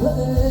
Hey.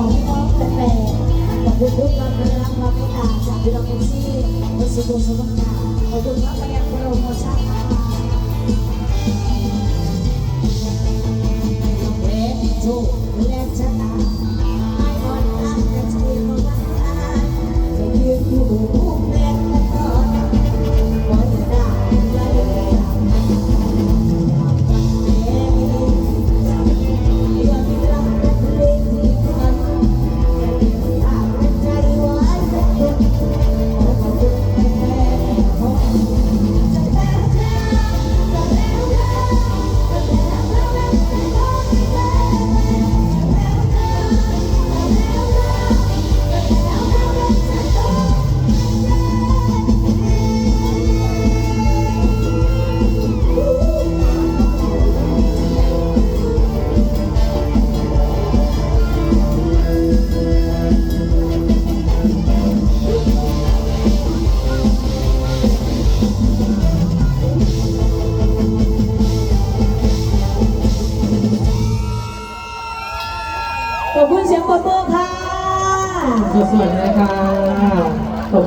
องในใจของพี่น้องแต่แต่ขอบคุณทุกการรับความเมตตาจากพี่น้องเอซี่วัสดุสมบัติขอบคุณมากไปยังโปรโมชั่นเวทโจ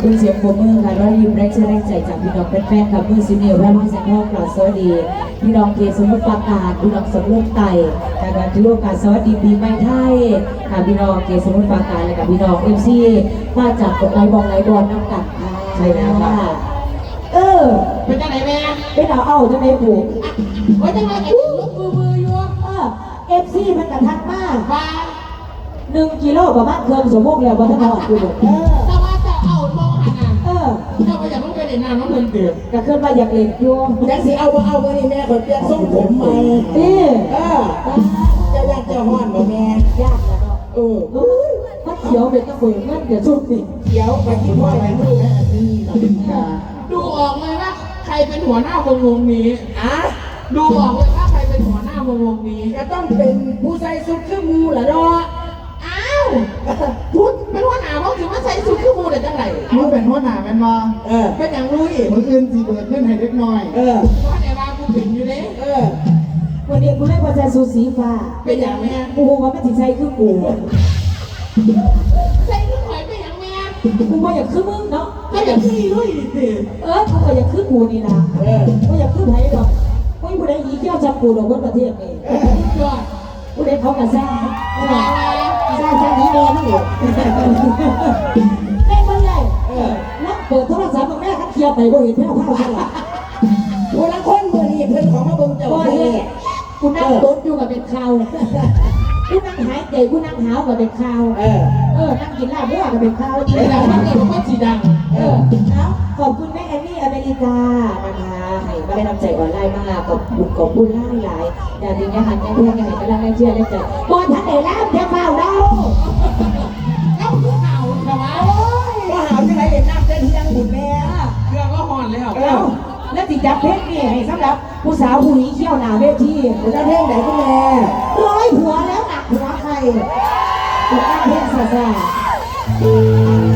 คุณเสียงโฟมเมอร์ค่ะแล้วยิ้มแรกเชื่อแรกใจจากพี่น้องแฟนๆกับมือซีเนียร์แว่นแสงทองกล่าวสวัสดีพี่น้องเกศสมุทรปราการพี่น้องสมลูกไต่การถือโอกาสสวัสดีปีใหม่ไทยค่ะพี่น้องเกศสมุทรปราการและกับพี่น้องเอฟซีมาจากกดไลค์บองไลค์บอลน้ำกัดค่ะใช่แล้วครับเออเป็นจังไหนแม่เป็นเอาเอาจะไม่ผูกโอ้จังไหนไอ้ลูกมือมืออยู่เออเอฟซีมันกระทักมากว่าหนึ่งกิโลประมาณเครื่องสมมุติแล้วบนถนนอยู่เออแต่ว่าจะเออ เออเจ้าไปอยากต้องไปเด่นน้ำน้ำเงินเดือดก็ขึ้นมาอยากเล่นอยู่จักสิเอาบ่เอาบ่นี่แม่ขอยเปลี่ยนทรงผมใหม่นี่เออเจ้าอยากเจ้าฮ้อนบ่แม่ยากแล้วเนาะเออเออมันเขียวเป็นตะเบิกเงินเดี๋ยวชุดนี่เดี๋ยวไปกินพ่อแม่ลูกแม่นี่หน่อยค่ะดูออกเลยว่าใครเป็นหัวหน้าวงวงนี้อะดูออกเลยว่าใครเป็นหัวหน้าวงวงนี้ก็ต้องเป็นผู้ใส่สุดคือหมูล่ะเนาะ อ้าวพูดเป็นหัวหน้าวงถือว่าใส่สุดขึ้นมูเลยจังไหนมึงเป็นหัวหน้าแม่นมาเออเป็นอย่างรู้อีกมึงอื่นสิเบิดเงินให้เล็กน้อย เออว่าไหนว่ากูเป็นอยู่เด้เออวันนี้กูเล่นประแจสูสีฟ้า เป็นอย่างแม่กูคงว่าไม่ติดใจคือกูใส่ขึ้นหอยเป็นอย่างแม่กูก็อยากคือมึงเนาะก็อย่างที่รู้อีกสิเออกูก็อยากคือกูนี่นะเออกูอยากคือไผหรอกกูยังบ่ได้อีเกี่ยวจับกูดอกบนประเทศนี่ยอดกูได้เขากระซ่าเออมามาซ่นี้แม่มึงเหรอแม่มึงใหญ่เออแล้วเปิดโทรศัพท์มึงแม่ขัดเคลียวไปไปบ่เห็นแพ้วข้าวสลัดผู้ละคนเมื้อนี้เพิ่นของมาเบิ่งเจ้าบ่เห็นกูนั่งตดอยู่กับเป็นข้าวกูนั่งหายใจกูนั่งหาวกับเป็นข้าวเออ เออ นั่งกินลาบวัวกับเป็นข้าวไอ้เราพักนี่ผมว่าสีดัง เออเอาขอบคุณแม่แอนนี่อเมริกานะคะให้มาได้นำใจออนไลน์มาขอบคุณขอบคุณหลายหลายอย่างนี้ยังหันยังเพื่อนยังเห็นกำลังเชื่อได้ใจบอลทันไหนแล้วเดี๋ยวเฝ้าเรา แล้วเอ้าแล้วติจับเพชรนี่ให้สำหรับผู้สาวผู้นี้เขี้ยวหนาเวทีเจ้าเพลงไหนคุณแม่ร้อยหัวแล้วหนักหัวใครตกนั่งเพชรซาซาเอา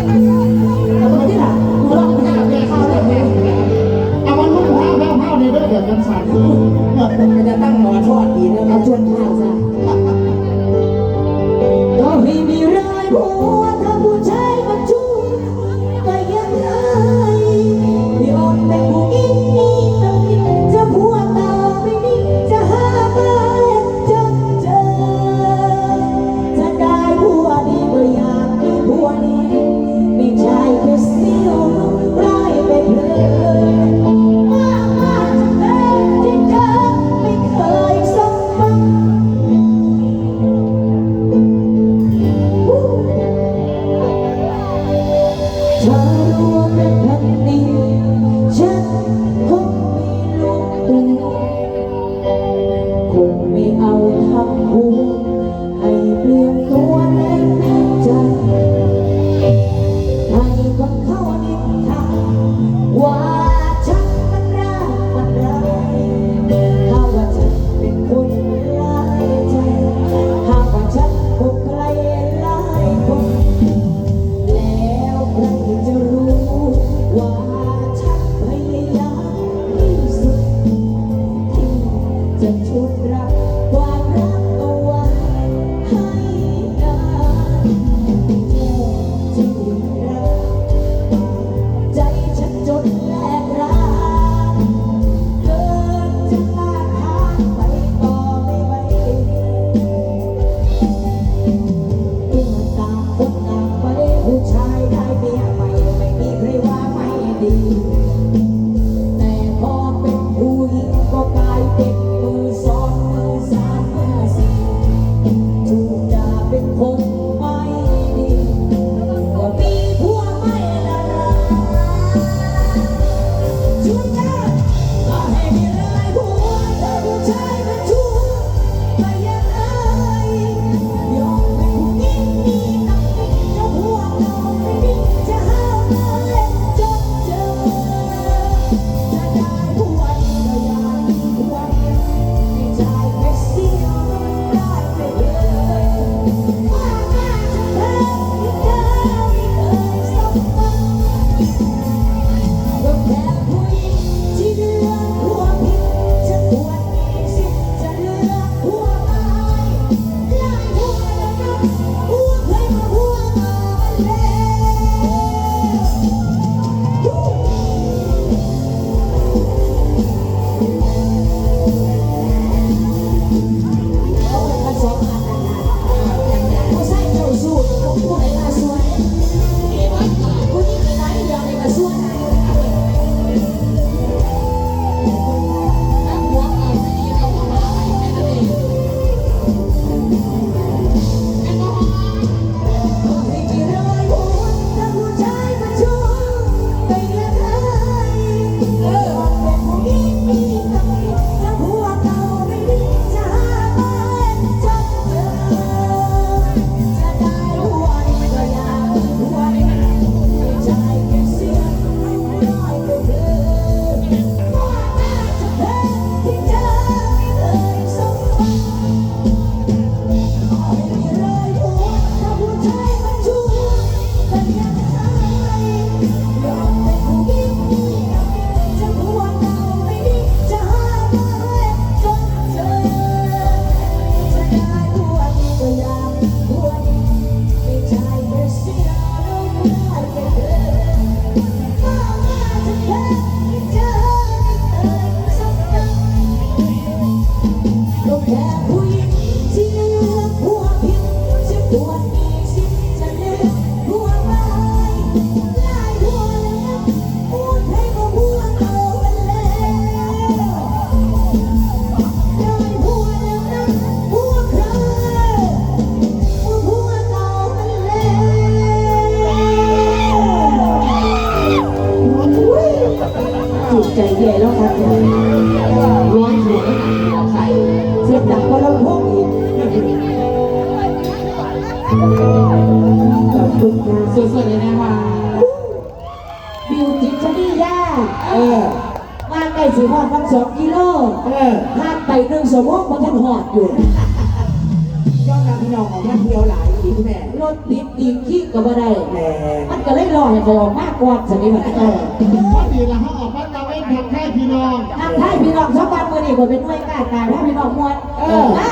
สิหอดทั้งสองกิโลเออหากไปหนึ่งสมองมันท่านหอดอยู่ยอดนำพี่น้องของมาเที่ยวหลายดีคุณแม่รถติดตีขี้ก็บ่ได้แหม่มันก็เลยรอให้เขาออกมากกว่าสนิทมันก็พอดีละเขาออกมาตะเวนทำแค่พี่น้องทางท้ายพี่น้องชาวบ้านเมื่อนี้ผมเป็นหน่วยกล้าการถ้าพี่น้องมวนเออนะ